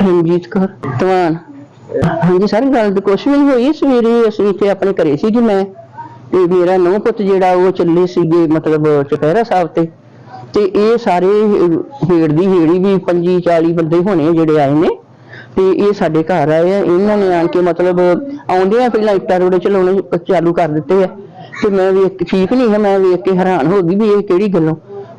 ਰਣਜੀਤ ਕੌਰ। ਤਵਾਨ ਹਾਂਜੀ ਸਰ ਗੱਲ ਤਾਂ ਕੁਛ ਵੀ ਨਹੀਂ ਹੋਈ। ਸਵੇਰੇ ਅਸੀਂ ਇੱਥੇ ਆਪਣੇ ਘਰੇ ਸੀ ਜੀ ਮੈਂ ਤੇ ਮੇਰਾ ਨੌ ਪੁੱਤ ਜਿਹੜਾ ਉਹ ਚੱਲੇ ਸੀਗੇ ਮਤਲਬ ਚੁਪਹਿਰਾ ਸਾਹਿਬ ਤੇ। ਤੇ ਇਹ ਸਾਰੇ ਹੇੜ ਦੀ ਹੇੜੀ ਵੀ 25 40 ਬੰਦੇ ਹੋਣੇ ਜਿਹੜੇ ਆਏ ਨੇ। ਤੇ ਇਹ ਸਾਡੇ ਘਰ ਆਏ ਆ। ਇਹਨਾਂ ਨੇ ਆਣ ਕੇ ਮਤਲਬ ਆਉਂਦੇ ਆ ਪਹਿਲਾਂ ਇੱਟਾਂ ਰੋੜੇ ਚਲਾਉਣੇ ਚਾਲੂ ਕਰ ਦਿੱਤੇ ਆ। ਤੇ ਮੈਂ ਵੀ ਇੱਕ ਠੀਕ ਨਹੀਂ ਹੈ ਮੈਂ ਵੇਖ ਕੇ ਹੈਰਾਨ ਹੋ ਗਈ ਵੀ ਇਹ ਕਿਹੜੀ ਗੱਲੋਂ।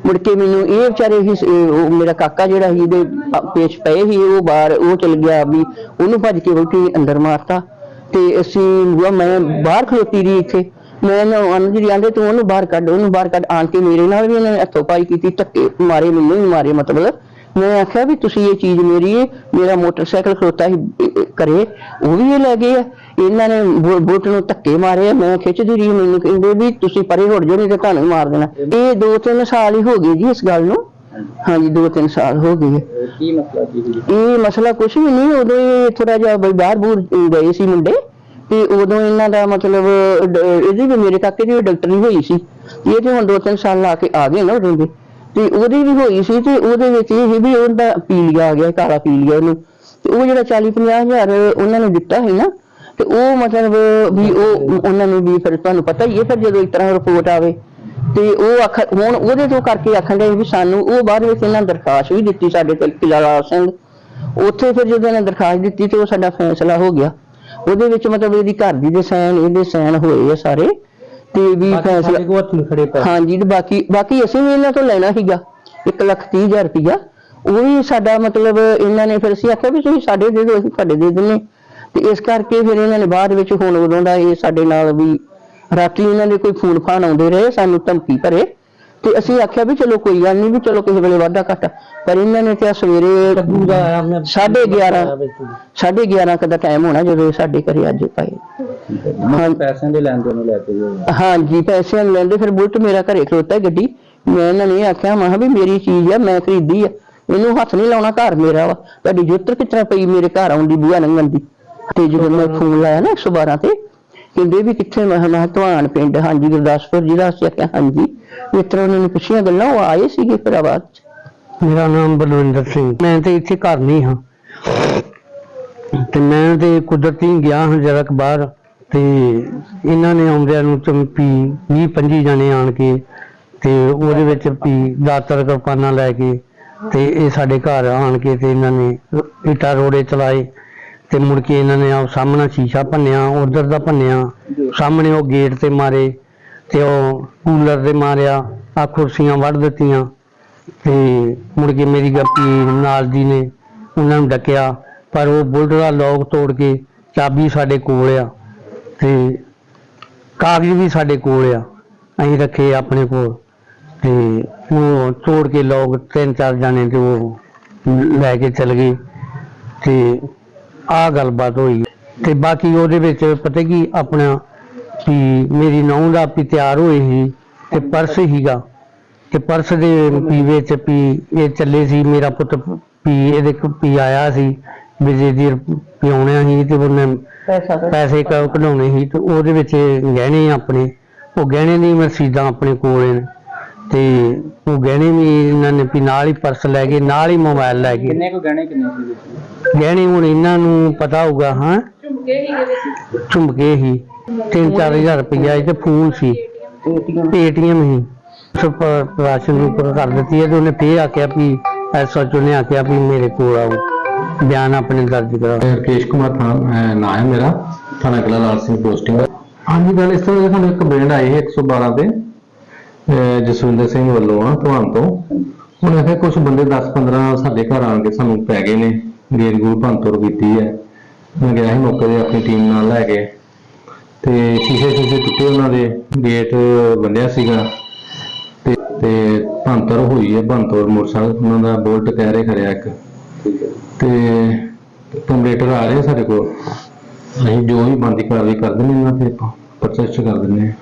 ਮੁੜ ਕੇ ਮੈਨੂੰ ਇਹ ਵਿਚਾਰੇ ਹੀ ਇਹ ਉਹ ਮੇਰਾ ਕਾਕਾ ਜਿਹੜਾ ਸੀ ਇਹਦੇ ਪ- ਪੇਸ਼ ਪਏ ਸੀ, ਉਹ ਬਾਹਰ, ਉਹ ਚਲ ਗਿਆ ਵੀ ਉਹਨੂੰ ਭੱਜ ਕੇ ਵੋਟੀ ਅੰਦਰ ਮਾਰਤਾ। ਤੇ ਅਸੀਂ ਬੂਆ ਮੈਂ ਬਾਹਰ ਖਲੋਤੀ ਰਹੀ ਇੱਥੇ। ਮੈਂ ਨਾ ਅੰਦਰ ਆਂਦੇ ਤੂੰ ਉਹਨੂੰ ਬਾਹਰ ਕੱਢ, ਉਹਨੂੰ ਬਾਹਰ ਕੱਢ। ਆਣ ਕੇ ਮੇਰੇ ਨਾਲ ਵੀ ਉਹਨਾਂ ਨੇ ਹੱਥੋਂ ਪਾਈ ਕੀਤੀ, ਧੱਕੇ ਮਾਰੇ, ਮੈਨੂੰ ਵੀ ਮਾਰੇ ਮਤਲਬ। ਮੈਂ ਆਖਿਆ ਵੀ ਤੁਸੀਂ ਇਹ ਚੀਜ਼ ਮੇਰੀ ਹੈ ਮੇਰਾ ਮੋਟਰਸਾਈਕਲ ਖਲੋਤਾ ਸੀ ਇਹ ਕਰੇ ਉਹ ਵੀ ਇਹ ਲੈ ਗਏ ਆ। ਇਹਨਾਂ ਨੇ ਬੋਟ ਨੂੰ ਧੱਕੇ ਮਾਰੇ ਮੈਂ ਖਿੱਚਦੀ ਰਹੀ ਮੈਨੂੰ ਕਹਿੰਦੇ ਵੀ ਤੁਸੀਂ ਪਰੇ ਹਟ ਜਾਓ ਨਹੀਂ ਤੇ ਤੁਹਾਨੂੰ ਹੀ ਮਾਰ ਦੇਣਾ। ਇਹ ਦੋ ਤਿੰਨ ਸਾਲ ਹੀ ਹੋ ਗਏ ਜੀ ਇਸ ਗੱਲ ਨੂੰ। ਹਾਂਜੀ ਦੋ ਤਿੰਨ ਸਾਲ ਹੋ ਗਏ। ਕੀ ਮਸਲਾ ਕੀ ਇਹ ਮਸਲਾ ਕੁਝ ਵੀ ਨਹੀਂ ਉਦੋਂ ਇਹ ਥੋੜਾ ਜਿਹਾ ਬਈ ਬਾਹਰ ਬੂਰ ਗਏ ਸੀ ਮੁੰਡੇ। ਤੇ ਉਦੋਂ ਇਹਨਾਂ ਦਾ ਮਤਲਬ ਇਹਦੀ ਵੀ ਮੇਰੇ ਕਾਕੇ ਦੀ ਡਾਕਟਰੀ ਹੋਈ ਸੀ। ਇਹ ਤੇ ਹੁਣ ਦੋ ਤਿੰਨ ਸਾਲ ਲਾ ਕੇ ਆ ਗਏ ਨਾ ਉਦੋਂ ਦੇ। ਤੇ ਉਹਦੀ ਵੀ ਹੋਈ ਸੀ ਤੇ ਉਹਦੇ ਵਿੱਚ ਇਹ ਸੀ ਵੀ ਉਹਦਾ ਪੀਲੀਆ ਆ ਗਿਆ, ਕਾਲਾ ਪੀਲੀਆ ਉਹਨੂੰ। ਤੇ ਉਹ ਜਿਹੜਾ 40 50 ਹਜ਼ਾਰ ਉਹਨਾਂ ਨੇ ਦਿੱਤਾ ਸੀ ਨਾ, ਤੇ ਉਹ ਮਤਲਬ ਵੀ ਉਹ ਉਹਨਾਂ ਨੇ ਵੀ ਫਿਰ ਤੁਹਾਨੂੰ ਪਤਾ ਹੀ ਹੈ, ਫਿਰ ਜਦੋਂ ਇਸ ਤਰ੍ਹਾਂ ਰਿਪੋਰਟ ਆਵੇ, ਤੇ ਉਹ ਆਖ ਹੁਣ ਉਹਦੇ ਤੋਂ ਕਰਕੇ ਆਖਣ ਦੇ ਵੀ ਸਾਨੂੰ ਉਹ ਬਾਅਦ ਵਿੱਚ ਇਹਨਾਂ ਦਰਖਾਸਤ ਵੀ ਦਿੱਤੀ ਸਾਡੇ ਕੋਲ ਕਿਲਾ ਸਿੰਘ। ਉੱਥੇ ਫਿਰ ਜਦੋਂ ਇਹਨਾਂ ਦਰਖਾਸਤ ਦਿੱਤੀ ਤੇ ਉਹ ਸਾਡਾ ਫੈਸਲਾ ਹੋ ਗਿਆ। ਉਹਦੇ ਵਿੱਚ ਮਤਲਬ ਇਹਦੀ ਘਰ ਦੀ ਦੇ ਸਾਈਨ ਇਹਦੇ ਸਾਈਨ ਹੋਏ ਆ ਸਾਰੇ। ਤੇ ਵੀ ਫੈਸਲਾ ਸਾਡੇ ਕੋਲ ਹੱਥ ਨਹੀਂ ਖੜੇ ਪਏ ਹਾਂਜੀ ਤੇ ਬਾਕੀ ਬਾਕੀ ਅਸੀਂ ਵੀ ਇਹਨਾਂ ਤੋਂ ਲੈਣਾ ਸੀਗਾ। 1 ਲੱਖ ਤੀਹ ਹਜ਼ਾਰ ਰੁਪਇਆ ਉਹ ਵੀ ਸਾਡਾ ਮਤਲਬ ਇਹਨਾਂ ਨੇ ਫਿਰ ਅਸੀਂ ਆਖਿਆ ਵੀ ਤੁਸੀਂ ਸਾਡੇ ਦੇ ਦਿਓ ਅਸੀਂ ਤੁਹਾਡੇ ਦੇ ਦਿੰਨੇ। ਤੇ ਇਸ ਕਰਕੇ ਫਿਰ ਇਹਨਾਂ ਨੇ ਬਾਅਦ ਵਿੱਚ ਹੁਣ ਉਦੋਂ ਦਾ ਇਹ ਸਾਡੇ ਨਾਲ ਵੀ ਰਾਤੀ ਇਹਨਾਂ ਦੇ ਕੋਈ ਫੋਨ ਫਾਨ ਆਉਂਦੇ ਰਹੇ ਸਾਨੂੰ ਧਮਕੀ ਭਰੇ। ਤੇ ਅਸੀਂ ਆਖਿਆ ਵੀ ਚਲੋ ਕੋਈ ਗੱਲ ਨਹੀਂ ਵੀ ਚਲੋ ਕਿਸੇ ਵੇਲੇ ਵਾਧਾ ਘਾਟਾ। ਪਰ ਇਹਨਾਂ ਨੇ ਤੇ ਆਹ ਸਵੇਰੇ ਟੱਬੂ ਦਾ ਆਇਆ ਮੈਂ ਸਾਢੇ 11 ਸਾਢੇ 11 ਕਦਾ ਟਾਈਮ ਹੋਣਾ ਜਦੋਂ ਇਹ ਸਾਡੇ ਘਰੇ ਅੱਜ ਪਏ ਹਾਂ ਪੈਸਿਆਂ ਦੇ ਲੈਣ ਦੇਣ ਨੂੰ ਲੈ ਕੇ ਜੋ ਹਾਂਜੀ ਪੈਸੇ ਲੈਂਦੇ ਫਿਰ ਬੁਲਟ ਮੇਰਾ ਘਰੇ ਖਲੋਤਾ ਹੈ ਗੱਡੀ। ਮੈਂ ਇਹਨਾਂ ਨੇ ਆਖਿਆ ਮੈਂ ਕਿਹਾ ਵੀ ਮੇਰੀ ਚੀਜ਼ ਆ ਮੈਂ ਖਰੀਦੀ ਆ। ਇਹਨੂੰ ਹੱਥ ਨਹੀਂ ਲਾਉਣਾ ਘਰ ਮੇਰਾ ਵਾ। ਤੁਹਾਡੀ ਜੁੱਤਰ ਕਿਤਨਾ ਪਈ ਮੇਰੇ ਘਰ ਆਉਂਦੀ ਬੂਆ ਲੰਘਣ ਦੀ। ਤੇ ਜਦੋਂ ਮੈਂ ਫੋਨ ਲਾਇਆ ਨਾ 112 ਤੇ ਕਹਿੰਦੇ ਵੀ ਕਿੱਥੇ ਮੈਂ ਕਿਹਾ ਮੈਂ ਧਵਾਨ ਪਿੰਡ ਹਾਂਜੀ ਗੁਰਦਾਸਪੁਰ ਜ਼ਿਲ੍ਹਾ। ਅਸੀਂ ਆਖਿਆ ਹਾਂਜੀ। ਇਸ ਤਰ੍ਹਾਂ ਉਹਨਾਂ ਨੇ ਪੁੱਛੀਆਂ ਗੱਲਾਂ ਉਹ ਆਏ ਸੀਗੇ ਫਿਰ ਆਵਾਜ਼ 'ਚ। ਮੇਰਾ ਨਾਮ ਬਲਵਿੰਦਰ ਸਿੰਘ। ਮੈਂ ਤੇ ਇੱਥੇ ਘਰ ਨਹੀਂ ਹਾਂ। ਤੇ ਮੈਂ ਤੇ ਕੁਦਰਤੀ ਗਿਆ ਹਾਂ ਜਰਾ ਕੁ ਬਾਹਰ। ਤੇ ਇਹਨਾਂ ਨੇ ਆਉਂਦਿਆਂ ਨੂੰ ਚੰਪੀ 20 25 ਜਣੇ ਆਣ ਕੇ ਤੇ ਉਹਦੇ ਵਿੱਚ ਵੀ ਦਾਤਰ ਕਿਰਪਾਨਾਂ ਲੈ ਕੇ ਤੇ ਇਹ ਸਾਡੇ ਘਰ ਆਣ ਕੇ ਤੇ ਇਹਨਾਂ ਨੇ ਇਟਾ ਰੋੜੇ ਚਲਾਏ ਤੇ ਮੁੜ ਕੇ ਇਹਨਾਂ ਨੇ ਆ ਸਾਹਮਣਾ ਸ਼ੀਸ਼ਾ ਭੰਨਿਆ, ਉਧਰ ਦਾ ਭੰਨਿਆ, ਸਾਹਮਣੇ ਉਹ ਗੇਟ ਤੇ ਮਾਰੇ ਤੇ ਉਹ ਕੂਲਰ ਤੇ ਮਾਰਿਆ ਆ ਕੁਰਸੀਆਂ ਵੱਢ ਦਿੱਤੀਆਂ ਤੇ ਮੁੜ ਕੇ ਮੇਰੀ ਗੱਪੀ ਨਾਲ ਦੀ ਨੇ ਉਹਨਾਂ ਨੂੰ ਡੱਕਿਆ, ਪਰ ਉਹ ਬੁਲਟ ਦਾ ਲੋਕ ਤੋੜ ਕੇ ਚਾਬੀ ਸਾਡੇ ਕੋਲ ਆ। ਤੇ ਕਾਗਜ਼ ਵੀ ਸਾਡੇ ਕੋਲ ਆ। ਅਸੀਂ ਰੱਖੇ ਆਪਣੇ ਕੋਲ। ਤੇ ਉਹ ਤੋੜ ਕੇ ਲੋਕ ਤਿੰਨ ਚਾਰ ਜਾਣੇ ਤੇ ਉਹ ਲੈ ਕੇ ਚਲ ਗਏ। ਤੇ ਆ ਗੱਲਬਾਤ ਹੋਈ। ਤੇ ਬਾਕੀ ਉਹਦੇ ਵਿੱਚ ਪਤਾ ਕੀ ਆਪਣਾ ਵੀ ਮੇਰੀ ਨੌਂ ਦਾ ਵੀ ਤਿਆਰ ਹੋਏ ਸੀ ਤੇ ਪਰਸ ਹੀਗਾ ਤੇ ਪਰਸ ਦੇ ਵੀ ਵਿੱਚ ਪੀ ਇਹ ਚੱਲੇ ਸੀ। ਮੇਰਾ ਪੁੱਤ ਵੀ ਇਹਦੇ ਪੀ ਆਇਆ ਸੀ। ਵਿਜੇ ਦੀ ਪਿਉਣਿਆ ਸੀ ਤੇ ਉਹਨੇ ਪੈਸਾ ਪੈਸੇ ਕ- ਕਢਾਉਣੇ ਸੀ ਤੇ ਉਹਦੇ ਵਿੱਚ ਗਹਿਣੇ ਆਪਣੇ। ਉਹ ਗਹਿਣੇ ਦੀ ਰਸੀਦਾਂ ਆਪਣੇ ਕੋਲ ਨੇ। ਤੇ ਉਹ ਗਹਿਣੇ ਵੀ ਇਹਨਾਂ ਨੇ ਵੀ ਨਾਲ ਹੀ ਪਰਸ ਲੈ ਗਏ ਨਾਲ ਹੀ ਮੋਬਾਈਲ ਲੈ ਗਏ। ਕਿੰਨੇ ਕੋ ਗਹਿਣੇ ਕਿੰਨੇ ਸੀ ਵਿੱਚ? ਗਹਿਣੇ ਹੁਣ ਇਹਨਾਂ ਨੂੰ ਪਤਾ ਹੋਊਗਾ ਹਾਂ? ਝੁਮਕੇ ਹੀ 3-4000 ਰੁਪਇਆ ਇਹ ਤੇ ਫੋਨ ਸੀ। ਏਟੀਐਮ ਹੀ। ਸਭ ਰਾਸ਼ਨ ਨੂੰ ਕਰ ਦਿੱਤੀ ਹੈ ਤੇ ਉਹਨੇ ਫੇਰ ਆਖਿਆ ਵੀ ਐਸਐਚਓ ਨੇ ਆਖਿਆ ਵੀ ਮੇਰੇ ਕੋਲ ਆਓ। ਬਿਆਨ ਆਪਣੇ ਦਰਜ ਕਰਾਓ। ਰਕੇਸ਼ ਕੁਮਾਰ ਥਾਣਾ ਨਾਂ ਹੈ ਮੇਰਾ, ਥਾਣਾ ਕਲਾ ਲਾਲ ਸਿੰਘ ਪੋਸਟਿੰਗ ਹਾਂਜੀ, ਗੱਲ ਇਸ ਤਰ੍ਹਾਂ ਸਾਨੂੰ ਇੱਕ ਬ੍ਰਾਂਡ ਆਈ ਹੈ 112 ਦੇ ਜਸਵਿੰਦਰ ਸਿੰਘ ਵੱਲੋਂ ਆ ਤੁਹਾਨੂੰ ਤੋਂ। ਹੁਣ ਇਹ ਕੁਝ ਬੰਦੇ 10 15 ਸਾਡੇ ਘਰ ਆਣ ਕੇ ਸਾਨੂੰ ਪੈ ਗਏ ਨੇ, ਗੇਟ ਗੂਲ ਭੰਤੁਰ ਕੀਤੀ ਹੈ। ਮੈਂ ਗਿਆ ਸੀ ਮੌਕੇ ਤੇ ਆਪਣੀ ਟੀਮ ਨਾਲ ਲੈ ਕੇ, ਤੇ ਸ਼ੀਸ਼ੇ ਸ਼ੀਸ਼ੇ ਟੁੱਟੇ ਉਹਨਾਂ ਦੇ, ਗੇਟ ਬੰਦਿਆ ਸੀਗਾ। ਤੇ ਤੇ ਭੰਤਰ ਹੋਈ ਹੈ ਭੰਤੁਰ ਮੋਟਰਸਾਈਕਲ, ਉਹਨਾਂ ਦਾ ਬੋਲਟ ਕਹਿ ਰਹੇ ਖੜਿਆ ਇੱਕ। ਤੇ ਕੰਪਿਊਟਰ ਆ ਰਹੇ ਸਾਡੇ ਕੋਲ। ਅਸੀਂ ਜੋ ਵੀ ਬੰਦੀ ਕਾਰਵਾਈ ਕਰ ਦਿੰਦੇ ਇਹਨਾਂ ਤੇ ਆਪਾਂ, ਪ੍ਰੋਸੈਸ ਕਰ ਦਿੰਦੇ ਹਾਂ।